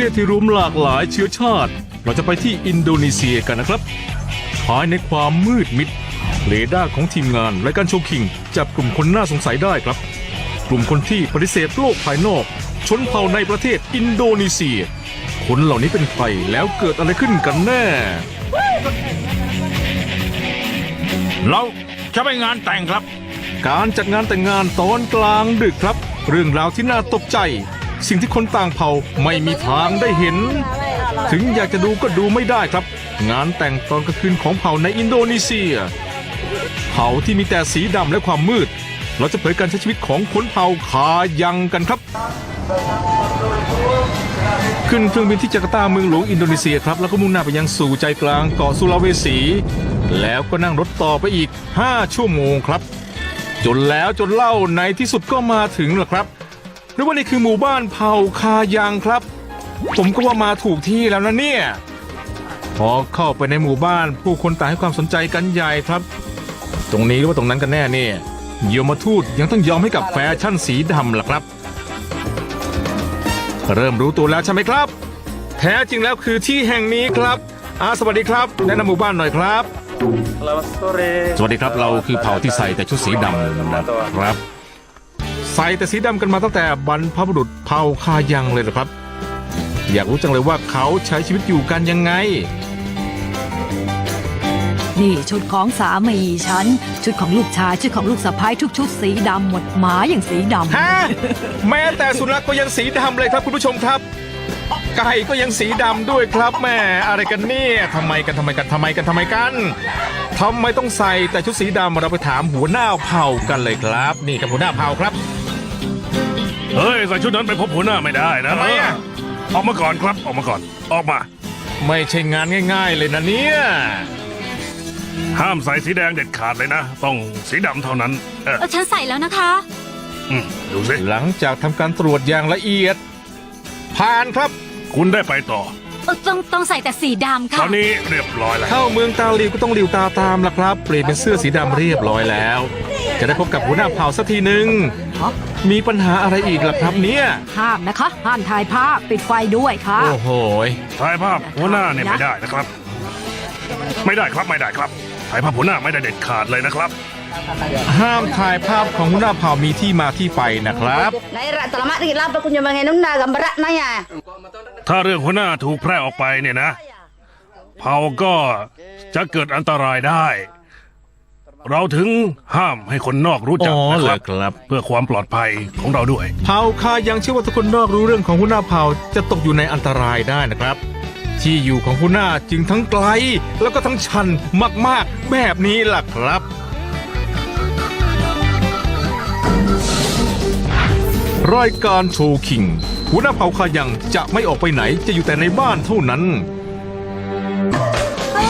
ทศที่รวมหลากหลายเชื้อชาติ เราจะไปที่อินโดนีเซียกันนะครับภายในความมืดมิดเรดาร์ของทีมงานและการโชว์คิง จับกลุ่มคนน่าสงสัยได้ครับ กลุ่มคนที่ปฏิเสธโลกภายนอก ชนเผ่าในประเทศอินโดนีเซีย คนเหล่านี้เป็นใครแล้วเกิดอะไรขึ้นกันแน่ เราจะไปงานแต่งครับ การจัดงานแต่งงานตอนกลางดึกครับ เรื่องราวที่น่าตกใจ สิ่งที่คนต่างเผ่าไม่มีทางได้เห็น ถึงอยากจะดูก็ดูไม่ได้ครับ งานแต่งตอนกลางคืนของเผ่าในอินโดนีเซีย เผ่าที่มีแต่สีดำและความมืด เราจะเผยการใช้ชีวิตของคนเผ่าคายังกันครับ ขึ้นเครื่องบินที่จาการ์ตาเมืองหลวงอินโดนีเซียครับ แล้วก็มุ่งหน้าไปยังสู่ใจกลางเกาะสุลาเวสี แล้วก็นั่งรถต่อไปอีก 5 ชั่วโมงครับ จนแล้วจนเล่าในที่สุดก็มาถึงแล้วครับ หรือว่านี่คือหมู่บ้านเผ่าคายังครับ ผมก็ว่ามาถูกที่แล้วนะเนี่ย พอเข้าไปในหมู่บ้านผู้คนต่างให้ความสนใจกันใหญ่ครับ ตรงนี้หรือว่าตรงนั้นกันแน่เนี่ยโยมทูตยังต้องยอมให้กับแฟชั่นสีดำล่ะครับ เริ่มรู้ตัวแล้วใช่ไหมครับ แท้จริงแล้วคือที่แห่งนี้ครับอาสวัสดีครับแนะนำหมู่บ้านหน่อยครับ สวัสดีครับเราคือเผ่าที่ใส่แต่ชุดสีดำนะครับ ใส่แต่สีดำกันมาตั้งแต่บรรพบุรุษเผ่าคายังเลยนะครับ อยากรู้จังเลยว่าเขาใช้ชีวิตอยู่กันยังไง นี่ชุดของสามีฉัน ชุดของลูกชายชุดของลูกสะพ้ายทุกชุดสีดำหมดหมาอย่างสีดำ ฮะแม้แต่สุนัขก็ยังสีดำเลยครับคุณผู้ชมครับ ไก่ก็ยังสีดำด้วยครับแม่อะไรกันเนี่ยทำไมกันทำไมกันทำไมกันทำไมกันทำไมต้องใส่แต่ชุดสีดำเราไปถามหัวหน้าเผ่ากันเลยครับ นี่ครับหัวหน้าเผ่าครับ เฮ้ยใส่ชุดนั้นไปพบหัวหน้าไม่ได้นะทำไมอะ ออกมาก่อนครับออกมาก่อน ออกมา ไม่ใช่งานง่าย ๆ เลยนะเนี่ย ห้ามใส่สีแดงเด็ดขาดเลยนะ ต้องสีดำเท่านั้น เออเออฉันใส่แล้วนะคะ อืมดูสิหลังจากทำการตรวจอย่างละเอียด ผ่านครับ คุณได้ไปต่อ เออต้องต้องใส่แต่สีดำตค่ะ อนนี้เรียบร้อยแล้ว เข้าเมืองตาหลิวก็ต้องหลิวตาตามละครับ เปลี่ยนเป็นเสื้อสีดำเรียบร้อยแล้ว จะได้พบกับหัวหน้าเผ่าสักทีหนึ่งฮะมีปัญหาอะไรอีกล่ะครับเนี่ยห้ามนะคะ ห้ามถ่ายภาพปิดไฟด้วยค่ะ โอ้โหยถ่ายภาพหัวหน้าเนี่ยไม่ได้นะครับ ไม่ได้ครับไม่ได้ครับถ่ายภาพหัวหน้าไม่ได้เด็ดขาดเลยนะครับ ห้ามถ่ายภาพของหัวหน้าเผ่ามีที่มาที่ไปนะครับ Naira talamak ri lapa kunyo mga nung na gambara na ya. ถ้าเรื่องหัวหน้าถูกแพร่ออกไปเนี่ยนะ เผ่าก็จะเกิดอันตรายได้ เราถึงห้ามให้คนนอกรู้จักอ๋อนะเหครรัอบครับเพื่อความปลอดภัยของเราด้วย เผ่าคายังเชื่อว่าทุกคนนอกรู้เรื่องของหัวหน้าเผ่าจะตกอยู่ในอันตรายได้นะครับ ที่อยู่ของหัวหน้าจึงทั้งไกล แล้วก็ทั้งชันมากๆ แบบนี้ล่ะครับ รายการโชว์คิง หัวหน้าเผ่าคายังจะไม่ออกไปไหนจะอยู่แต่ในบ้านเท่านั้น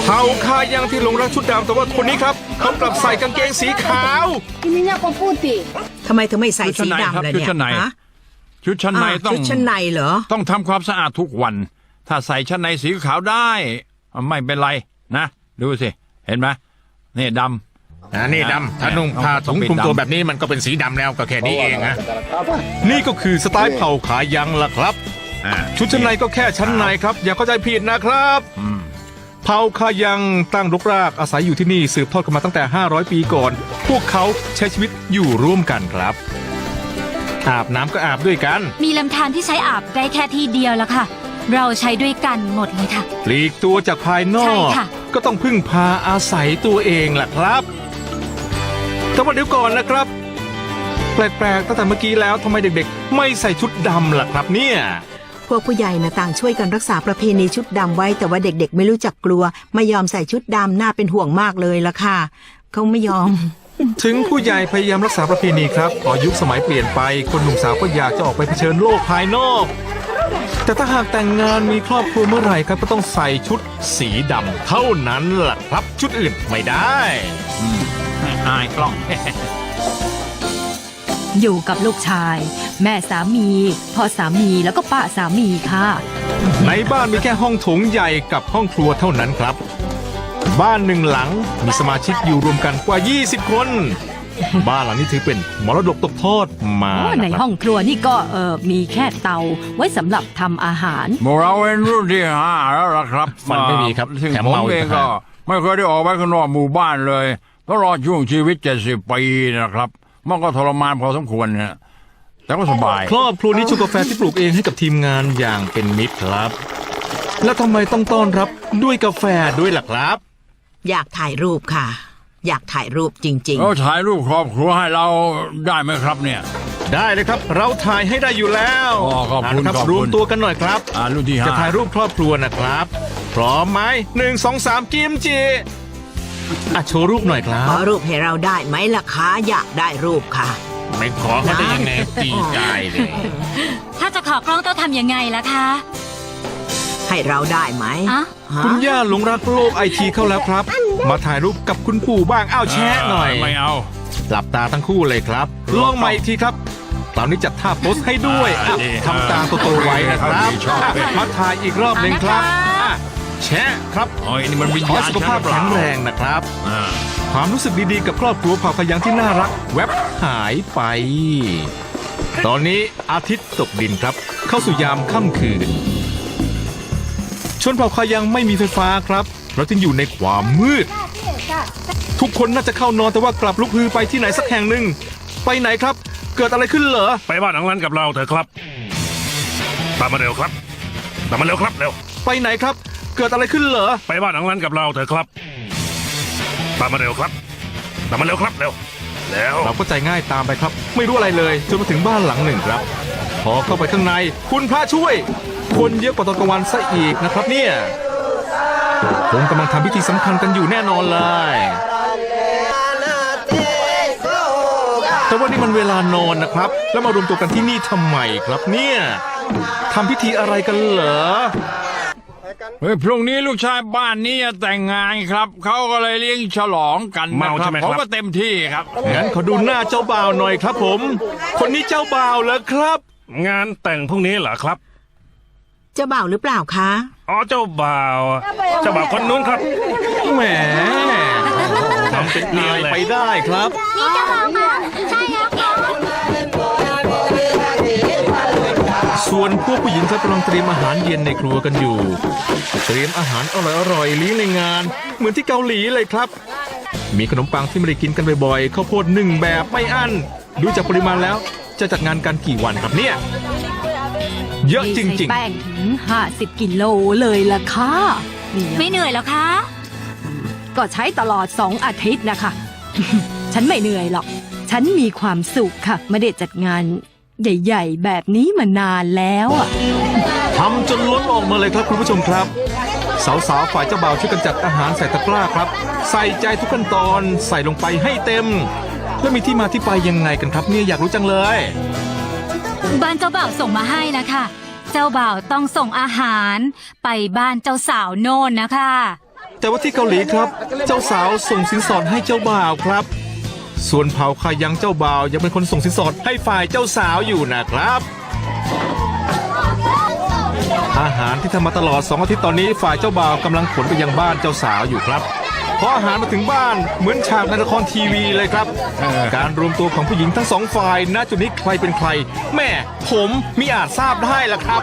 เผ่าคายังที่หลงรักชุดดำแต่ว่าคนนี้ครับ เขากลับใส่กางเกงสีขาว Ininya ko puti. ทำไมถึงไม่ใส่สีดำล่ะชุดเนี่ยชั้นในฮะชุดชั้นในอ่าต้องชุดชั้นในเหรอ ต้องทำความสะอาดทุกวัน ถ้าใส่ชั้นในสีขาวได้ไม่เป็นไรนะ ดูสิ เห็นไหมนี่ดำอ่านี่ดำถ้านุ่งผ้าถุงคลุมตัวแบบนี้มันก็เป็นสีดำแล้วก็แค่นี้เองฮะนี่ก็คือสไตล์เผ่าขายังล่ะครับ อ่าชุดชั้นในก็แค่ชั้นในครับ อย่าเข้าใจผิดนะครับ อืมเผ่าคายังตั้งรกรากอาศัยอยู่ที่นี่สืบทอดกันมาตั้งแต่ 500 ปีก่อน พวกเขาใช้ชีวิตอยู่ร่วมกันครับ อาบน้ำก็อาบด้วยกัน มีลำธารที่ใช้อาบได้แค่ที่เดียวแล้วค่ะ เราใช้ด้วยกันหมดเลยค่ะ ปลีกตัวจากภายนอใช่ก ค่ะ ก็ต้องพึ่งพาอาศัยตัวเองล่ะครับแต่ว่าเดี๋ยวก่อนนะครับ แปลกๆตั้งแต่เมื่อกี้แล้วทำไมเด็กๆ ไม่ใส่ชุดดำล่ะครับเนี่ย พวกผู้ใหญ่นะต่างช่วยกันรักษาประเพณีชุดดำไว้ แต่ว่าเด็กๆ ไม่รู้จักกลัว ไม่ยอมใส่ชุดดำน่าเป็นห่วงมากเลยละค่ะเขาไม่ยอม ถึงผู้ใหญ่พยายามรักษาประเพณีครับพอยุคสมัยเปลี่ยนไปคนหนุ่มสาวก็อยากจะออกไปเผชิญโลกภายนอก แต่ถ้าหากแต่งงานมีครอบครัวเมื่อไหร่ครับก็ต้องใส่ชุดสีดำเท่านั้นล่ะครับชุดอื่นไม่ได้อายกล้อง อยู่กับลูกชาย แม่สามีพ่อสามีแล้วก็ป้าสามีค่ะ ในบ้านมีแค่ห้องโถงใหญ่กับห้องครัวเท่านั้นครับ บ้านหนึ่งหลังมีสมาชิกอยู่รวมกันกว่า 20 คน บ้านหลังนี้ถือเป็นมรดกตกทอดมาโอ้ในนะครับห้องครัวนี่ก็เออมีแค่เตาไว้สำหรับทำอาหารหมู่เราเป็นรุ่นที่ห้าแล้วล่ะครับฟันไม่มีครับซึ่งแถมผมเมาเออีงกก็นะฮะไม่เคยได้ออกไปข้างนอกหมู่บ้านเลยตลอดช่วงชีวิตเจ็ดสิบปีนะครับ มันก็ทรมานพอสมควรนะแต่ก็สบาย ครอบครัวนี้ชงกาแฟที่ปลูกเองให้กับทีมงานอย่างเป็นมิตรครับ แล้วทำไมต้องต้อนรับด้วยกาแฟด้วยล่ะครับ อยากถ่ายรูปค่ะ อยากถ่ายรูปจริงเราถ่ายรูปครอบครัวให้เราได้ไหมครับเนี่ย ได้เลยครับ เราถ่ายให้ได้อยู่แล้วอ๋อขอบคุณเาละครับขอบคุณ รวมตัวกันหน่อยครับ อ่ารุ่นที่ห้าจะถ่ายรูปครอบครัวนะครับ พร้อมไหมหนึ่งสองสามกิมจิ อะโชว์รูปหน่อยครัๆขบอรูปให้เราได้ไหมล่ะคะอยากได้รูปค่ะ ไม่ขอเขาได้ยังไงตีใจเลยถ้าจะขอกล้องต้องทำยังไงล่ะคะให้เราได้ไหมอะฮะคุณย่าหลงรักโลกไอทีเข้าแล้วครับ มาถ่ายรูปกับคุณปู่บ้างอ้าวแชะหน่อย ไม่เอาหลับตาทั้งคู่เลยครับ ลองใหม่อีกทีครับ ตอนนี้จัดท่าโพสให้ด้วยอ่าอะดีทำตาโตๆไว้นะครับชอบอะมาถ่ายอีกรอบหนึ่งครับ เอานะคะอะ แชะครับโอ้ยนี่มันวิญขอญาณสุขภาพฉันหอเปล่แข็งแรงนะครับ อ่าความรู้สึกดีๆกับครอบครัวเผ่าพยังที่น่ารัก แวบหายไป ตอนนี้อาทิตย์ตกดินครับ เข้าสู่ยามค่ำคืน ชนเผ่าพยังไม่มีไฟฟ้าครับ เราจึงอยู่ในความมืด ทุกคนน่าจะเข้านอนแต่ว่ากลับลุกฮือไปที่ไหนสักแห่งหนึ่ง ไปไหนครับ เกิดอะไรขึ้นเหรอ ไปบ้านหลังนั้นกับเราเถอะครับ ตามมาเร็วครับ ตามมาเร็วครับเร็ว ไปไหนครับ เกิดอะไรขึ้นเหรอ ไปบ้านหลังนั้นกับเราเถอะครับ ตามมาเร็วครับตามมาเร็วครับเร็วแล้วเราก็ใจง่ายตามไปครับ ไม่รู้อะไรเลยจนมาถึงบ้านหลังหนึ่งครับ พอเข้าไปข้างในคุณพระช่วย คนเยอะกว่าตอนกลางวันซะอีกนะครับเนี่ยคงกำลังทำพิธีสำคัญกันอยู่แน่นอนเลย แต่ว่านี่มันเวลานอนนะครับ แล้วมารวมตัวกันที่นี่ทำไมครับเนี่ยทำพิธีอะไรกันเหรอ เฮ้ยพรุ่งนี้ลูกชายบ้านนี้จะแต่งงานครับ เขาก็เลยเลี้ยงฉลองกันนะเมาคใช่รับไหมผคมรับก็เต็มที่ครับ งั้นขอดูหน้าเจ้าบ่าวหน่อยครับผม คนนี้เจ้าบ่าวเหรอครับ งานแต่งพรุ่งนี้เหรอครับ เจ้าบ่าวหรือเปล่าคะ อ๋อเจ้าบ่าว เจ้าบ่าวคนนู้นครับ แหมทำเป็นอายไปได้ครับ นี่จะลอง ส่วนพวกผู้หญิงครับกำลังเตรียมอาหารเย็นในครัวกันอยู่ เตรียมอาหารอร่อยๆเลี้ยงในงาน เหมือนที่เกาหลีเลยครับ มีขนมปังที่ไม่ได้กินกันบ่อยๆข้าวโพดหนึ่งแบบไม่อั้น ดูจากปริมาณแล้วจะจัดงานกันกี่วันครับเนี่ยเยอะจมีริงใส่แป้งถึง 50 กิโลเลยล่ะค่ะนี่ไม่เหนื่อยแล้วคะ ก็ใช้ตลอด2อาทิตย์นะคะ ฉันไม่เหนื่อยหรอก ฉันมีความสุขค่ะ ไม่ได้จัดงาน ใหญ่ ๆ แบบนี้มานานแล้วอะๆทำจนล้นออกมาเลยครับคุณผู้ชมครับ สาวๆฝ่ายเจ้าบ่าวช่วยกันจัดอาหารใส่ตะกร้าครับ ใส่ใจทุกขั้นตอนใส่ลงไปให้เต็ม แล้วมีที่มาที่ไปยังไงกันครับเนี่ยอยากรู้จังเลย บ้านเจ้าบ่าวส่งมาให้นะคะ เจ้าบ่าวต้องส่งอาหาร ไปบ้านเจ้าสาวโน่นนะคะ แต่ว่าที่เกาหลีครับ เจ้าสาวส่งสินสอดให้เจ้าบ่าวครับ ส่วนเผ่าคายังเจ้าบ่าวยังเป็นคนส่งสินสอดให้ฝ่ายเจ้าสาวอยู่นะครับ อาหารที่ทำมาตลอดสองอาทิตย์ตอนนี้ฝ่ายเจ้าบ่าวกำลังขนไปยังบ้านเจ้าสาวอยู่ครับพออาหารมาถึงบ้านเหมือนฉากในละครทีวีเลยครับเออการรวมตัวของผู้หญิงทั้งสองฝ่ายณจุดนี้ใครเป็นใคร แม่ผมมิอาจทราบได้ละครับ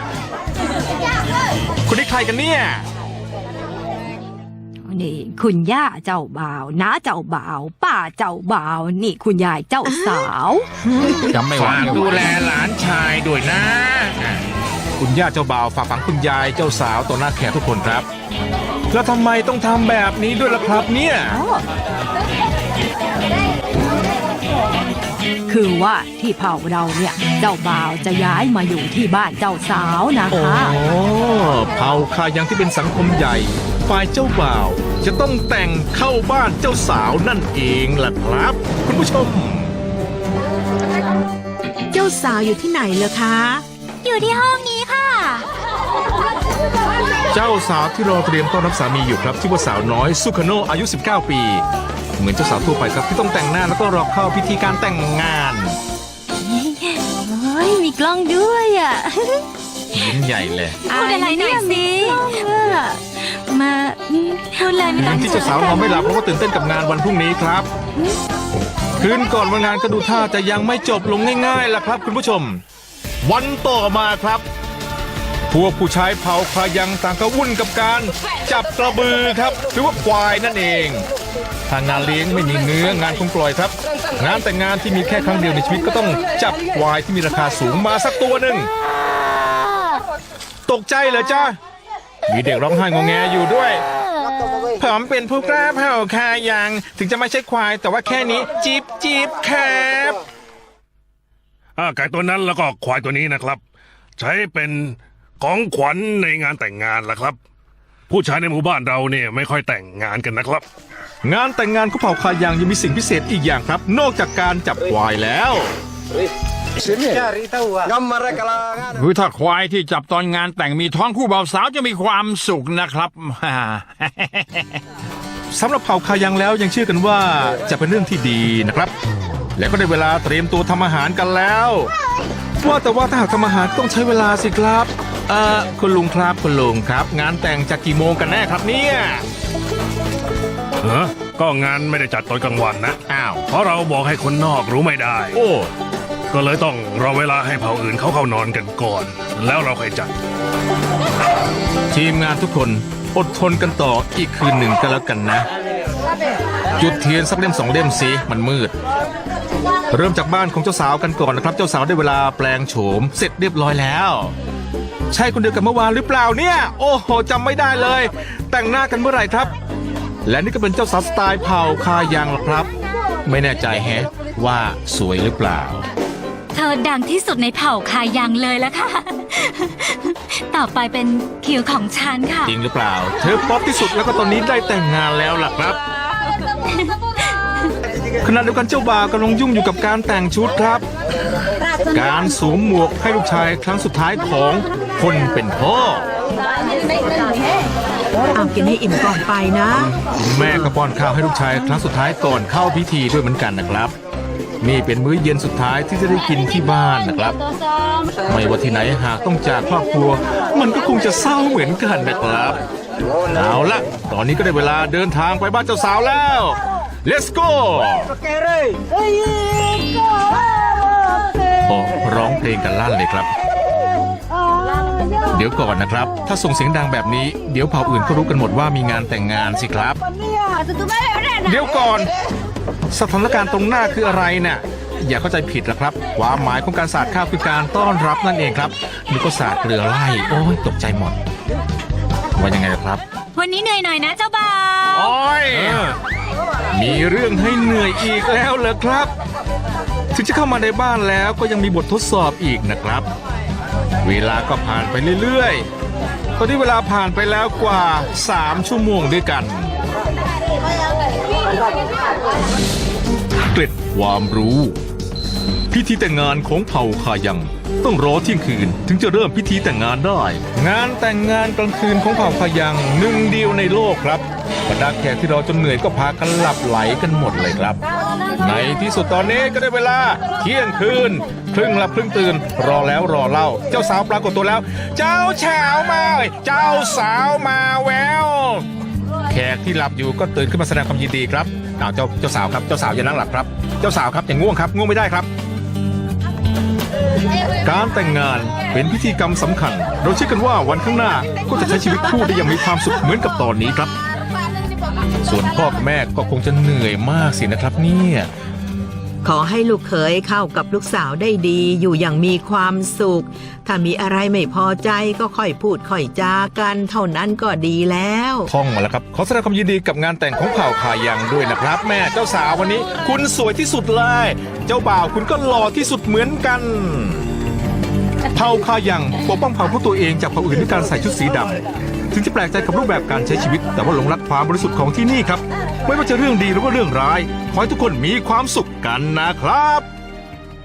คนนี้ใครกันเนี่ย นี่ คุณย่าเจ้าบ่าวน้าเจ้าบ่าวป้าเจ้าบ่าวนี่คุณยายเจ้าสาว จำไม่ไหวฝากดูแลหลานชายด้วยนะ คุณย่าเจ้าบ่าวฝากฝังคุณยายเจ้าสาวต่อหน้าแขกทุกคนครับ แล้วทำไมต้องทำแบบนี้ด้วยล่ะครับเนี่ย คือว่าที่เผ่าเราเนี่ย เจ้าบ่าวจะย้ายมาอยู่ที่บ้านเจ้าสาวนะโอ้คะ เผ่าคายังที่เป็นสังคมใหญ่ ฝ่ายเจ้าบ่าว จะต้องแต่งเข้าบ้านเจ้าสาวนั่นเองล่ะครับ คุณผู้ชม เจ้าสาวอยู่ที่ไหนเหรอคะ อยู่ที่ห้องนี้ค่ะ เจ้าสาวที่รอเตรียมต้อนรับสามีอยู่ครับชื่อว่าสาวน้อยสุคโนอายุ 19 ปี เหมือนเจ้าสาวทั่วไปครับที่ต้องแต่งหน้าแล้วก็รอเข้าพิธีการแต่งงาน เฮ้ย มีกล้องด้วยอะยิ้มใหญ่เลย พูดอะไรหน่อยสิมาอื มพูดเลยไม่ต้องที่เจ้าสาวนอนไม่หลับเพราะว่าตื่นเต้นกับงานวันพรุ่งนี้ครับ คืนก่อนวันงานก็ดูท่าจะยังไม่จบลงง่ายๆล่ะครับ คุณผู้ชม วันต่อมาครับพวกผู้ชายเผ่าคายังต่างก็วุ่นกับการจับกระบือครับ หรือว่าควายนั่นเองถ้างานเลี้ยงไม่มีเนื้องานคงปล่อยครับ งานแต่งงานที่มีแค่ครั้งเดียวในชีวิตก็ต้องจับควายที่มีราคาสูงมาสักตัวหนึ่งตกใจเหรอจ้า มีเด็กร้องไห้งอแงอยู่ด้วยผมเป็นผู้กล้าเผ่าคายัง ถึงจะไม่ใช่ควายแต่ว่าแค่นี้จีบจีบครับอ่าไก่ตัวนั้นแล้วก็ควายตัวนี้นะครับ ใช้เป็นของขวัญในงานแต่งงานละครับ ผู้ชายในหมู่บ้านเราเนี่ยไม่ค่อยแต่งงานกันนะครับ งานแต่งงานของเผ่าคายังยังมีสิ่งพิเศษอีกอย่างครับ นอกจากการจับควายแล้ว คือถ้าควายที่จับตอนงานแต่งมีท้องคู่บ่าวสาวจะมีความสุขนะครับสำหรับเผ่าคายังแล้วยังเชื่อกันว่าจะเป็นเรื่องที่ดีนะครับ แล้วก็ได้เวลาเตรียมตัวทำอาหารกันแล้ว ว่าแต่ว่าถ้าหากทำอาหารต้องใช้เวลาสิครับเอ่อคุณลุงครับคุณลุงครับ งานแต่งจะกี่โมงกันแน่ครับเนี่ยเออก็งานไม่ได้จัดตอนกลางวันนะ อ้าว เพราะเราบอกให้คนนอกรู้ไม่ได้ โอ้ ก็เลยต้องรอเวลาให้เผ่าอื่นเขาเข้านอนกันก่อน แล้วเราค่อยจัด ทีมงานทุกคนอดทนกันต่ออีกคืนหนึ่งก็แล้วกันนะ จุดเทียนสักเล่มสองเล่มสิมันมืด เริ่มจากบ้านของเจ้าสาวกันก่อนนะครับ เจ้าสาวได้เวลาแปลงโฉม เสร็จเรียบร้อยแล้ว ใช่คนเดียวกับเมื่อวานหรือเปล่าเนี่ย โอ้โหจำไม่ได้เลย แต่งหน้ากันเมื่อไหร่ครับ และนี่ก็เป็นเจ้าสาวสไตล์เผ่าคายังล่ะครับ ไม่แน่ใจแฮะว่าสวยหรือเปล่า เธอดังที่สุดในเผ่าคายังเลยละค่ะ ต่อไปเป็นคิวของฉันค่ะ จริงหรือเปล่า เธอป๊อปที่สุดแล้วก็ตอนนี้ได้แต่งงานแล้วล่ะครับ ขณะเดียวกันเจ้าบ่าวกำลังยุ่งอยู่กับการแต่งชุดครับ การสวมหมวกให้ลูกชายครั้งสุดท้ายของคนเป็นพ่อ เอากินให้อิ่มก่อนไปนะ คุณแม่ก็ป้อนข้าวให้ลูกชายครั้งสุดท้ายก่อนเข้าพิธีด้วยเหมือนกันนะครับ นี่เป็นมื้อเย็นสุดท้ายที่จะได้กินที่บ้านนะครับ ไม่ว่าที่ไหนหากต้องจากครอบครัว มันก็คงจะเศร้าเหมือนกันนะครับเอาละตอนนี้ก็ได้เวลาเดินทางไปบ้านเจ้าสาวแล้ว let's go โอ้ร้องเพลงกันลั่นเลยครับ เดี๋ยวก่อนนะครับ ถ้าส่งเสียงดังแบบนี้ เดี๋ยวเผ่าอื่นก็รู้กันหมดว่ามีงานแต่งงานสิครับ เดี๋ยวก่อน สถานการณ์ตรงหน้าคืออะไรน่ะอย่าเข้าใจผิดนะครับ ความหมายของการสาดข้าวคือการต้อนรับนั่นเองครับนี่ก็สาดเกลือไล่โอ้ยตกใจหมดว่ายังไงล่ะครับ วันนี้เหนื่อยหน่อยนะเจ้าบ่าวโอ้ยมีเรื่องให้เหนื่อยอีกแล้วเหรอครับ ถึงจะเข้ามาในบ้านแล้วก็ยังมีบททดสอบอีกนะครับ เวลาก็ผ่านไปเรื่อยๆตอนนี้เวลาผ่านไปแล้วกว่า 3 ชั่วโมงด้วยกัน เกร็ดความรู้ พิธีแต่งงานของเผ่าคายัง ต้องรอเที่ยงคืนถึงจะเริ่มพิธีแต่งงานได้ งานแต่งงานกลางคืนของเผ่าคายังหนึ่งเดียวในโลกครับบรรดาแขกที่รอจนเหนื่อยก็พากันหลับไหลกันหมดเลยครับ ในที่สุดตอนนี้ก็ได้เวลาเที่ยงคืนครึ่งหลับครึ่งตื่น รอแล้วรอเล่า เจ้าสาวปรากฏตัวแล้ว เจ้าสาวมาเจ้าสาวมาแวว กที่หลับอยู่ก็ตื่นขึ้นมาแสดงความยินดีครับอ้าวเจ้าเจ้าสาวครับเจ้าสาวอย่านั่งหลับครับ เจ้าสาวครับอย่างง่วงครับง่วงไม่ได้ครับ การแต่งงานเป็นพิธีกรรมสำคัญ เราเชื่อกันว่าวันข้างหน้าก็จะใช้ชีวิตคู่ได้อย่างมีความสุขเหมือนกับตอนนี้ครับ ส่วนพ่อกับแม่ก็คงจะเหนื่อยมากสินะครับเนี่ย ขอให้ลูกเขยเข้ากับลูกสาวได้ดีอยู่อย่างมีความสุข ถ้ามีอะไรไม่พอใจก็ค่อยพูดค่อยจากัน เท่านั้นก็ดีแล้วท่องมาแล้วครับ ขอแสดงความยินดีกับงานแต่งของเผ่าคายังด้วยนะครับ แม่เจ้าสาววันนี้ คุณสวยที่สุดเลย เจ้าบ่าวคุณก็หล่อที่สุดเหมือนกันเผ่าคายังปกป้องเผ่าของตัวเองจากเผ่าอื่นด้วยการใส่ชุดสีดำถึงจะแปลกใจกับรูปแบบการใช้ชีวิต แต่ว่าหลงรักความบริสุทธิ์ของที่นี่ครับ ไม่ว่าจะเรื่องดีหรือว่าเรื่องร้าย ขอให้ทุกคนมีความสุข กันนะครับ